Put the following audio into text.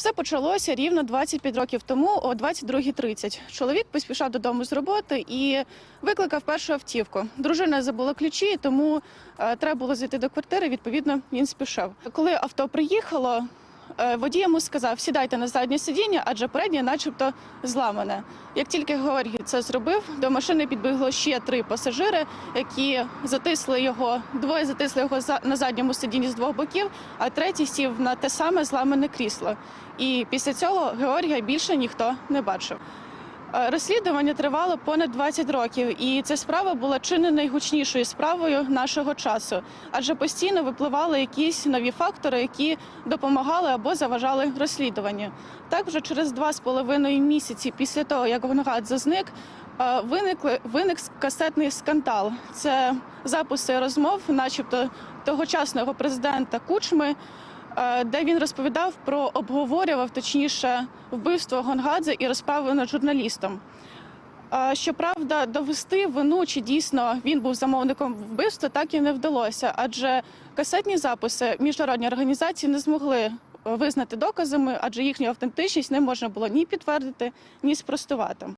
Все почалося рівно 25 років тому, о 22.30. Чоловік поспішав додому з роботи і викликав першу автівку. Дружина забула ключі, тому е, треба було зайти до квартири. Відповідно, він спішав. Коли авто приїхало, водій йому сказав: сідайте на заднє сидіння, адже переднє, начебто, зламане. Як тільки Георгій це зробив, до машини підбігло ще три пасажири, які затисли його. Двоє затисли його на задньому сидінні з двох боків, а третій сів на те саме зламане крісло. І після цього Георгія більше ніхто не бачив. Е, Розслідування тривало понад 20 років, і ця справа була чи не найгучнішою справою нашого часу, адже постійно випливали якісь нові фактори, які допомагали або заважали розслідуванню. Так, вже через два з половиною місяці після того, як Гонгадзе зник, е, виникли виник касетний скандал. Це записи розмов, начебто тогочасного президента Кучми. Е, Де він розповідав про обговорював точніше вбивство Гонгадзе і розправу над журналістом. Щоправда, довести вину, чи дійсно він був замовником вбивства, так і не вдалося, адже касетні записи міжнародні організації не змогли е, визнати доказами, адже їхню автентичність не можна було ні підтвердити, ні спростувати.